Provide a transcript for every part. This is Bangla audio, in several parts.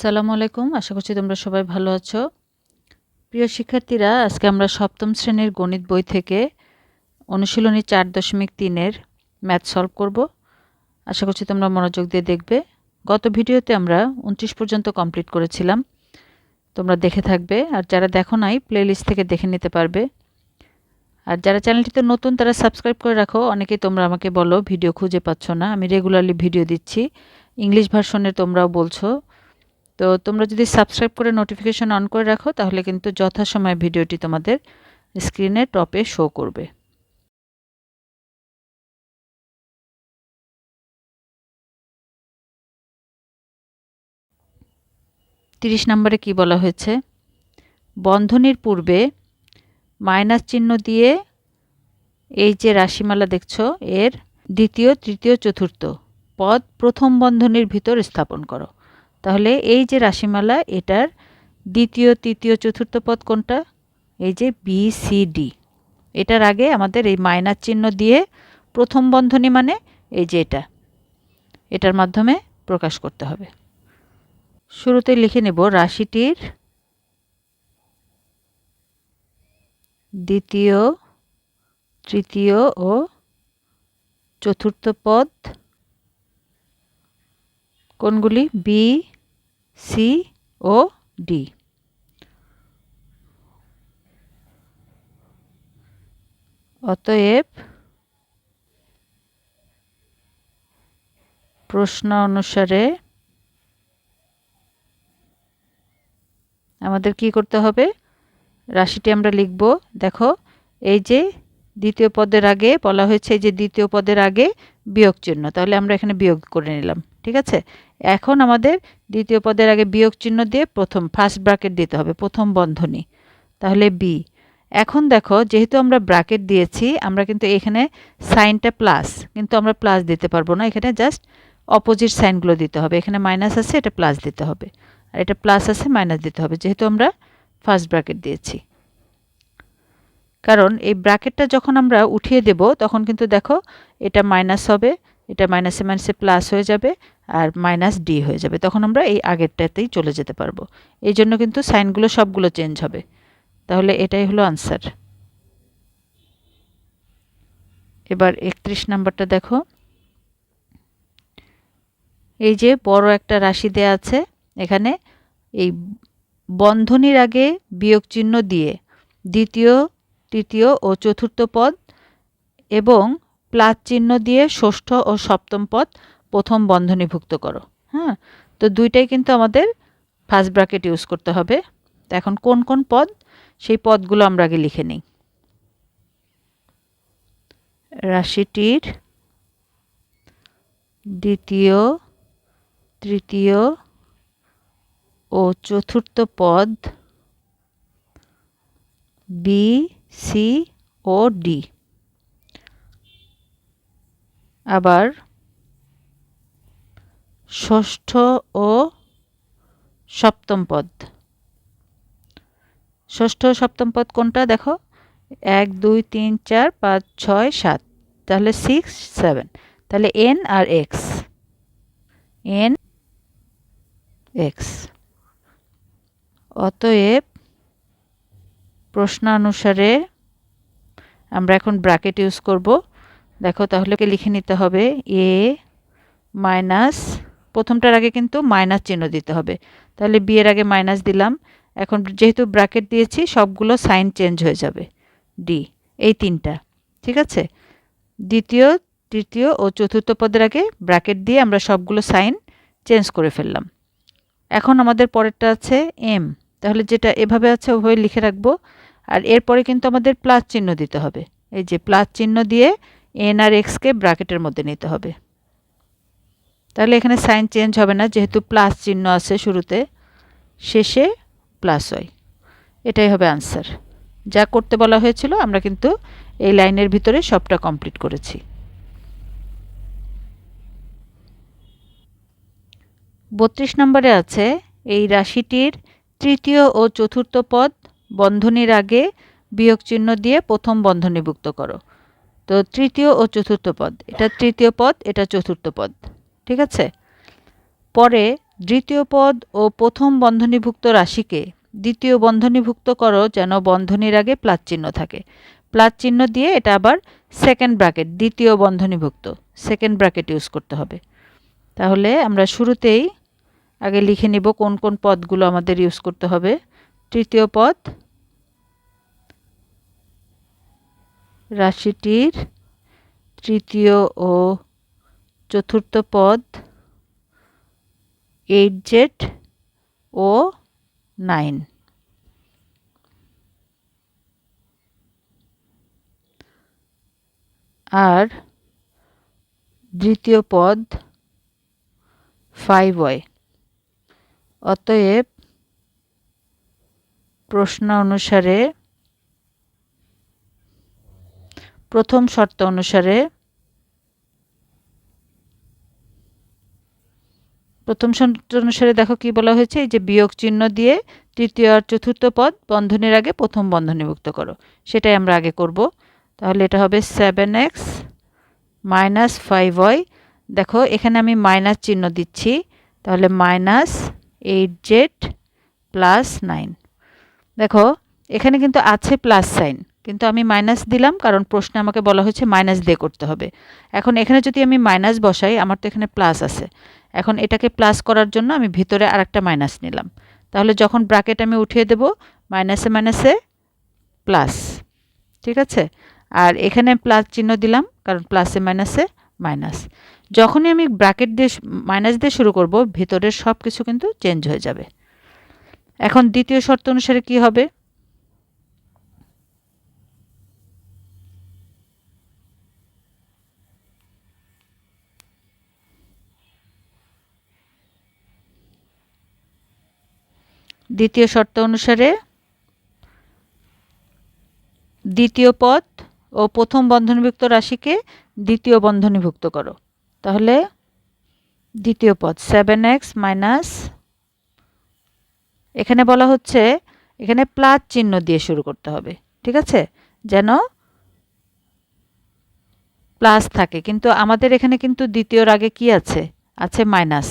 আসসালামু আলাইকুম। আশা করছি তোমরা সবাই ভালো আছো। প্রিয় শিক্ষার্থীরা, আজকে আমরা সপ্তম শ্রেণির গণিত বই থেকে অনুশীলনী চার দশমিক তিনের ম্যাথ সলভ করব। আশা করছি তোমরা মনোযোগ দিয়ে দেখবে। গত ভিডিওতে আমরা উনত্রিশ পর্যন্ত কমপ্লিট করেছিলাম। তোমরা দেখে থাকবে। আর যারা দেখো নাই প্লেলিস্ট থেকে দেখে নিতে পারবে। আর যারা চ্যানেলটিতে নতুন, তারা সাবস্ক্রাইব করে রাখো। অনেকেই তোমরা আমাকে বলো, ভিডিও খুঁজে পাচ্ছ না। আমি রেগুলারলি ভিডিও দিচ্ছি। ইংলিশ ভার্সনে তোমরাও বলছো। তো তোমরা যদি সাবস্ক্রাইব করে নোটিফিকেশন অন করে রাখো, তাহলে কিন্তু যথাসময়ে ভিডিওটি তোমাদের স্ক্রিনে টপে শো করবে। তিরিশ নম্বরে কি বলা হয়েছে? বন্ধনীর পূর্বে মাইনাস চিহ্ন দিয়ে এই যে রাশিমালা দেখছ, এর দ্বিতীয়, তৃতীয়, চতুর্থ পদ প্রথম বন্ধনীর ভিতর স্থাপন করো। তাহলে এই যে রাশিমালা, এটার দ্বিতীয়, তৃতীয়, চতুর্থ পদ কোনটা? এই যে বি সি ডি এটার আগে আমাদের এই মাইনাস চিহ্ন দিয়ে প্রথম বন্ধনী মানে এই যে এটা। এটার মাধ্যমে প্রকাশ করতে হবে। শুরুতে লিখে নেব রাশিটির দ্বিতীয়, তৃতীয় ও চতুর্থ পদ কোনগুলি? বি সি ও ডি। অতএব প্রশ্ন অনুসারে আমাদের কি করতে হবে? রাশিটি আমরা লিখব, দেখো, এই যে দ্বিতীয় পদের আগে বলা হয়েছে যে দ্বিতীয় পদের আগে বিয়োগ চিহ্ন তাহলে আমরা এখানে বিয়োগ করে নিলাম। ঠিক আছে? এখন আমাদের দ্বিতীয় পদের আগে বিয়োগ চিহ্ন দিয়ে প্রথম ফার্স্ট ব্র্যাকেট দিতে হবে, প্রথম বন্ধনী। তাহলে বি এখন দেখো, যেহেতু আমরা ব্র্যাকেট দিয়েছি, আমরা কিন্তু এখানে সাইনটা প্লাস কিন্তু আমরা প্লাস দিতে পারব না। এখানে জাস্ট অপোজিট সাইনগুলো দিতে হবে। এখানে মাইনাস আছে, এটা প্লাস দিতে হবে। আর এটা প্লাস আছে মাইনাস দিতে হবে, যেহেতু আমরা ফার্স্ট ব্র্যাকেট দিয়েছি। কারণ এই ব্র্যাকেটটা যখন আমরা উঠিয়ে দেব, তখন কিন্তু দেখো এটা মাইনাস হবে এটা মাইনাসে মাইনাসে প্লাস হয়ে যাবে আর মাইনাস ডি হয়ে যাবে। তখন আমরা এই আগেরটাতেই চলে যেতে পারব। এই জন্য কিন্তু সাইনগুলো সবগুলো চেঞ্জ হবে। তাহলে এটাই হলো আনসার এবার একত্রিশ নাম্বারটা দেখো। এই যে বড় একটা রাশি দেয়া আছে, এখানে এই বন্ধনীর আগে বিয়োগ চিহ্ন দিয়ে দ্বিতীয়, তৃতীয় ও চতুর্থ পদ এবং প্লাস চিহ্ন দিয়ে ষষ্ঠ ও সপ্তম পদ প্রথম বন্ধনীভুক্ত করো। হ্যাঁ? তো দুইটাই কিন্তু আমাদের ফার্স্ট ব্র্যাকেট ইউজ করতে হবে। তো এখন কোন কোন পদ? সেই পদগুলো আমরা আগে লিখে নিই। রাশিটির দ্বিতীয়, তৃতীয় ও চতুর্থ পদ বি সি ও ডি আবার ষষ্ঠ ও সপ্তম পদ। ষষ্ঠ সপ্তম পদ কোনটা দেখো? এক, দুই, তিন, চার, পাঁচ, ছয়, সাত। তাহলে সিক্স সেভেন তাহলে এন আর এক্স এন এক্স অতএব প্রশ্নানুসারে আমরা এখন ব্র্যাকেট ইউজ করব। দেখো, তাহলে লিখে নিতে হবে এ মাইনাস, প্রথমটার আগে কিন্তু মাইনাস চিহ্ন দিতে হবে। তাহলে বি এর আগে মাইনাস দিলাম। এখন যেহেতু ব্র্যাকেট দিয়েছি, সবগুলো সাইন চেঞ্জ হয়ে যাবে। ডি, এই তিনটা, ঠিক আছে? দ্বিতীয়, তৃতীয় ও চতুর্থ পদের আগে ব্র্যাকেট দিয়ে আমরা সবগুলো সাইন চেঞ্জ করে ফেললাম। এখন আমাদের পরেরটা আছে এম। তাহলে যেটা এভাবে আছে, ওভাবে লিখে রাখব। আর এরপরে কিন্তু আমাদের প্লাস চিহ্ন দিতে হবে। এই যে প্লাস চিহ্ন দিয়ে এন আর এক্সকে ব্র্যাকেটের মধ্যে নিতে হবে। তাহলে এখানে সাইন চেঞ্জ হবে না, যেহেতু প্লাস চিহ্ন আছে শুরুতে, শেষে প্লাস হয়। এটাই হবে আনসার যা করতে বলা হয়েছিল, আমরা কিন্তু এই লাইনের ভিতরে সবটা কমপ্লিট করেছি। বত্রিশ নম্বরে আছে, এই রাশিটির তৃতীয় ও চতুর্থ পদ বন্ধনীর আগে বিয়োগ চিহ্ন দিয়ে প্রথম বন্ধনীভুক্ত করো। তো তৃতীয় ও চতুর্থ পদ। এটা তৃতীয় পদ, এটা চতুর্থ পদ। ঠিক আছে? পরে দ্বিতীয় পদ ও প্রথম বন্ধনীভুক্ত রাশিকে দ্বিতীয় বন্ধনীভুক্ত করো যেন বন্ধনীর আগে প্লাস চিহ্ন থাকে। প্লাস চিহ্ন দিয়ে এটা আবার সেকেন্ড ব্র্যাকেট দ্বিতীয় বন্ধনীভুক্ত। সেকেন্ড ব্র্যাকেট ইউজ করতে হবে। তাহলে আমরা শুরুতেই আগে লিখে নিব কোন কোন পদগুলো আমাদের ইউজ করতে হবে। তৃতীয় পদ রাশিটির তৃতীয় ও চতুর্থ পদ এইট জেড ও নাইন আর দ্বিতীয় পদ ফাইভ ওয়াই অতএব প্রশ্ন অনুসারে প্রথম শর্ত অনুসারে প্রথম শর্ত অনুসারে দেখো কি বলা হয়েছে? এই যে বিয়োগ চিহ্ন দিয়ে তৃতীয় আর চতুর্থ পদ বন্ধনের আগে প্রথম বন্ধনীভুক্ত করো। সেটাই আমরা আগে করব। তাহলে এটা হবে seven X minus five Y দেখো, এখানে আমি মাইনাস চিহ্ন দিচ্ছি। তাহলে minus eight Z plus nine দেখো, এখানে কিন্তু আছে প্লাস সাইন কিন্তু আমি মাইনাস দিলাম, কারণ প্রশ্নে আমাকে বলা হয়েছে মাইনাস দিয়ে করতে হবে। এখন এখানে যদি আমি মাইনাস বসাই, আমার তো এখানে প্লাস আছে। এখন এটাকে প্লাস করার জন্য আমি ভিতরে আরেকটা মাইনাস নিলাম। তাহলে যখন ব্রাকেট আমি উঠিয়ে দেব মাইনাসে মাইনাসে প্লাস ঠিক আছে? আর এখানে প্লাস চিহ্ন দিলাম, কারণ প্লাসে মাইনাসে মাইনাস যখনই আমি ব্র্যাকেট দিয়ে মাইনাস দিয়ে শুরু করব, ভিতরের সব কিছু কিন্তু চেঞ্জ হয়ে যাবে। এখন দ্বিতীয় শর্ত অনুসারে কি হবে? দ্বিতীয় শর্ত অনুসারে দ্বিতীয় পদ ও প্রথম বন্ধনীভুক্ত রাশিকে দ্বিতীয় বন্ধনীভুক্ত করো। তাহলে দ্বিতীয় পদ সেভেন এক্স মাইনাস এখানে বলা হচ্ছে এখানে প্লাস চিহ্ন দিয়ে শুরু করতে হবে, ঠিক আছে? যেন প্লাস থাকে, কিন্তু আমাদের এখানে কিন্তু দ্বিতীয়র আগে কি আছে? আছে মাইনাস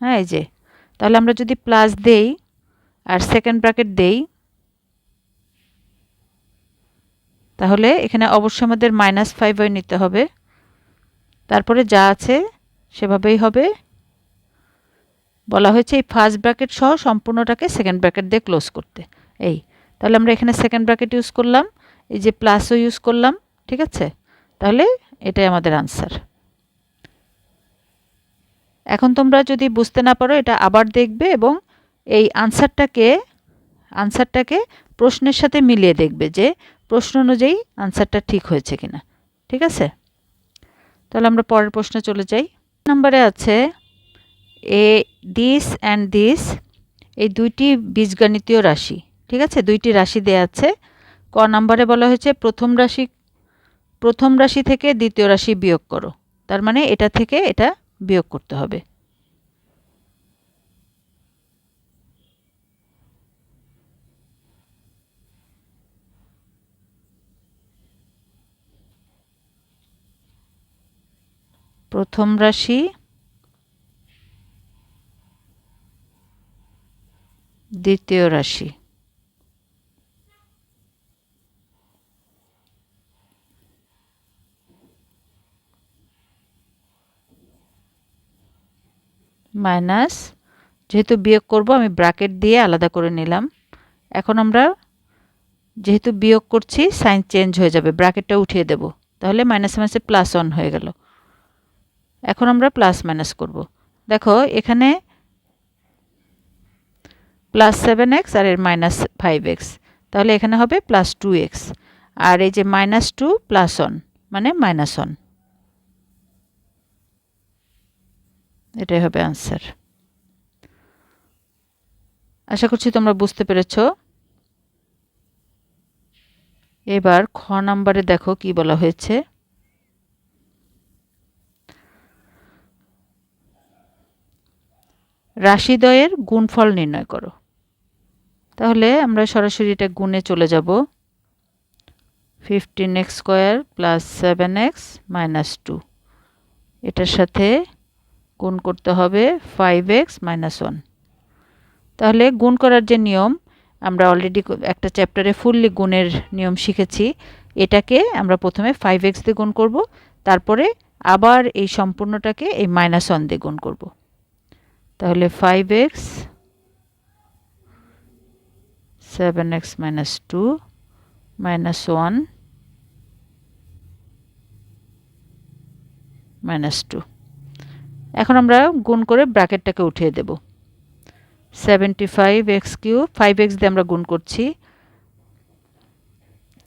হ্যাঁ এই যে। তাহলে আমরা যদি প্লাস দেই আর সেকেন্ড ব্র্যাকেট দেই। তাহলে এখানে অবশ্যই আমাদের মাইনাস ফাইভ ওয়াই নিতে হবে। তারপরে যা আছে সেভাবেই হবে। বলা হয়েছে এই ফার্স্ট ব্র্যাকেট সহ সম্পূর্ণটাকে সেকেন্ড ব্র্যাকেট দিয়ে ক্লোজ করতে। এই, তাহলে আমরা এখানে সেকেন্ড ব্র্যাকেট ইউজ করলাম। এই যে প্লাসও ইউজ করলাম, ঠিক আছে? তাহলে এটাই আমাদের আনসার এখন তোমরা যদি বুঝতে না পারো, এটা আবার দেখবে এবং এই আনসারটাকে আনসারটাকে প্রশ্নের সাথে মিলিয়ে দেখবে যে প্রশ্ন অনুযায়ী আনসারটা ঠিক হয়েছে কিনা। ঠিক আছে? তাহলে আমরা পরের প্রশ্নে চলে যাই। নাম্বারে আছে এ দিস অ্যান্ড দিস, এই দুইটি বীজগণিতীয় রাশি। ঠিক আছে? দুইটি রাশি দেয়া আছে। ক নাম্বারে বলা হয়েছে, প্রথম রাশি প্রথম রাশি থেকে দ্বিতীয় রাশি বিয়োগ করো। তার মানে এটা থেকে এটা বিয়োগ করতে হবে। প্রথম রাশি, দ্বিতীয় রাশি। মাইনাস, যেহেতু বিয়োগ করব, আমি ব্র্যাকেট দিয়ে আলাদা করে নিলাম। এখন আমরা যেহেতু বিয়োগ করছি, সাইন চেঞ্জ হয়ে যাবে, ব্র্যাকেটটা উঠিয়ে দেব। তাহলে মাইনাস মাইনাসে প্লাস অন হয়ে গেল। এখন আমরা প্লাস মাইনাস করব। দেখো, এখানে প্লাস সেভেন এক্স আর এর মাইনাস ফাইভ এক্স তাহলে এখানে হবে প্লাস টু এক্স আর এই যে মাইনাস টু প্লাস ওয়ান মানে মাইনাস ওয়ান এটাই হবে আনসার আশা করছি তোমরা বুঝতে পেরেছ। এবার খ নাম্বারে দেখো কি বলা হয়েছে। রাশিদ্বয়ের গুণফল নির্ণয় করো। তাহলে আমরা সরাসরি এটা গুণে চলে যাব। Fifteen X square plus seven X minus two এটার সাথে গুণ করতে হবে ফাইভ এক্স মাইনাস ওয়ান তাহলে গুণ করার যে নিয়ম, আমরা অলরেডি একটা চ্যাপ্টারে ফুললি গুণের নিয়ম শিখেছি। এটাকে আমরা প্রথমে ফাইভ এক্স দিয়ে গুণ করব, তারপরে আবার এই সম্পূর্ণটাকে এই মাইনাস ওয়ান দিয়ে গুণ করব। তাহলে five X seven X minus two minus one minus two এখন আমরা গুণ করে ব্র্যাকেটটাকে উঠিয়ে দেব। Seventy five X Q five X দিয়ে আমরা গুণ করছি।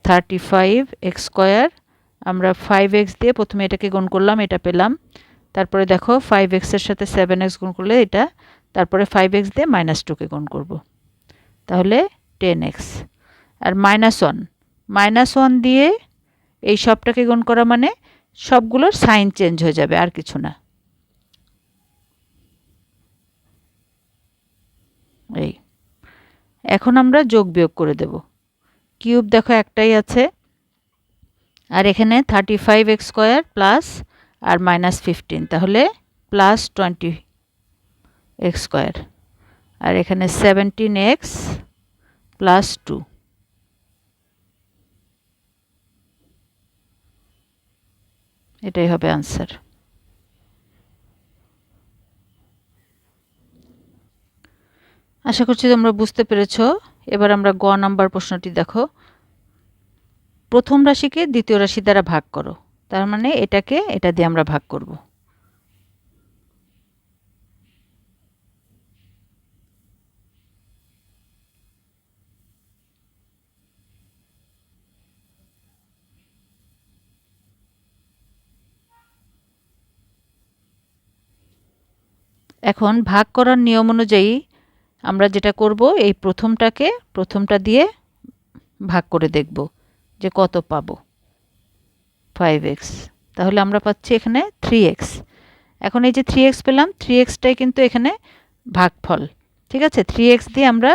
থার্টি ফাইভ এক্স স্কোয়ার আমরা ফাইভ এক্স দিয়ে প্রথমে এটাকে গুণ করলাম, এটা পেলাম। তারপরে দেখো ফাইভ এক্সের সাথে সেভেন এক্স গুণ করলে এটা, তারপরে ফাইভ এক্স দিয়ে মাইনাস টুকে গুণ করব। তাহলে টেন এক্স আর মাইনাস ওয়ান মাইনাস ওয়ান দিয়ে এই সবটাকে গুণ করা মানে সবগুলোর সাইন চেঞ্জ হয়ে যাবে, আর কিছু না। এই। এখন আমরা যোগ বিয়োগ করে দেব। কিউব দেখো একটাই আছে। আর এখানে thirty five X square plus আর মাইনাস ফিফটিন তাহলে প্লাস টোয়েন্টি এক্স স্কোয়ার আর এখানে সেভেন্টিন এক্স প্লাস টু এটাই হবে আনসার আশা করছি তোমরা বুঝতে পেরেছ। এবার আমরা গ নাম্বার প্রশ্নটি দেখো। প্রথম রাশিকে দ্বিতীয় রাশি দ্বারা ভাগ করো। তার মানে এটাকে এটা দিয়ে আমরা ভাগ করব। এখন ভাগ করার নিয়ম অনুযায়ী আমরা যেটা করব, এই প্রথমটাকে প্রথমটা দিয়ে ভাগ করে দেখব যে কত পাবো। ফাইভ এক্স তাহলে আমরা পাচ্ছি এখানে থ্রি এক্স এখন এই যে থ্রি এক্স পেলাম থ্রি এক্সটাই কিন্তু এখানে ভাগফল। ঠিক আছে? থ্রি এক্স দিয়ে আমরা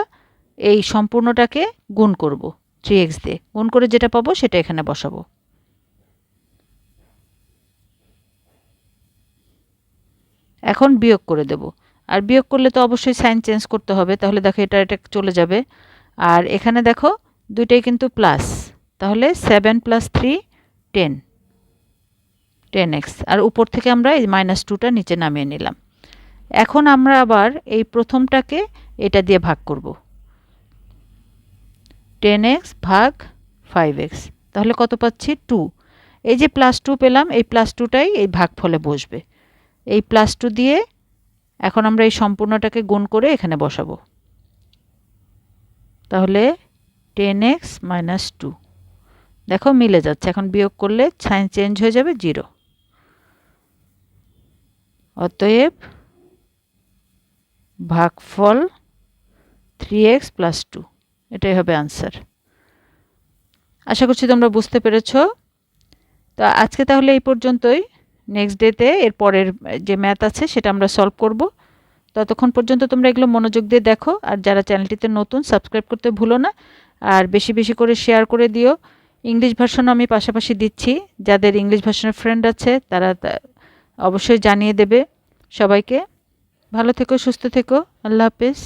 এই সম্পূর্ণটাকে গুণ করব থ্রি এক্স দিয়ে। গুণ করে যেটা পাবো সেটা এখানে বসাবো। এখন বিয়োগ করে দেব। আর বিয়োগ করলে তো অবশ্যই সাইন চেঞ্জ করতে হবে। তাহলে দেখো এটা এটা চলে যাবে। আর এখানে দেখো দুইটাই কিন্তু প্লাস তাহলে seven plus three ten ten X আর উপর থেকে আমরা এই মাইনাস টুটা নিচে নামিয়ে নিলাম। এখন আমরা আবার এই প্রথমটাকে এটা দিয়ে ভাগ করব। টেন এক্স ভাগ ফাইভ এক্স তাহলে কত পাচ্ছি? টু এই যে প্লাস টু পেলাম, এই প্লাস টুটাই এই ভাগ ফলে বসবে। এই প্লাস টু দিয়ে এখন আমরা এই সম্পূর্ণটাকে গুণ করে এখানে বসাবো। তাহলে টেন এক্স মাইনাস টু দেখো মিলে যাচ্ছে, এখন বিয়োগ করলে সাইন চেঞ্জ হয়ে যাবে জিরো অতএব ভাগফল থ্রি এক্স প্লাস টু এটাই হবে আনসার আশা করছি তোমরা বুঝতে পেরেছ। তো আজকে তাহলে এই পর্যন্তই। নেক্সট ডেতে এর পরের যে ম্যাথ আছে সেটা আমরা সলভ করব। ততক্ষণ পর্যন্ত তোমরা এগুলো মনোযোগ দিয়ে দেখো। আর যারা চ্যানেলটিতে নতুন সাবস্ক্রাইব করতে ভুলো না। আর বেশি বেশি করে শেয়ার করে দিও। ইংলিশ ভার্সনও আমি পাশাপাশি দিচ্ছি। যাদের ইংলিশ ভার্সনের ফ্রেন্ড আছে, তারা অবশ্যই জানিয়ে দেবে সবাইকে। ভালো থেকো সুস্থ থেকো। আল্লাহ হাফেজ।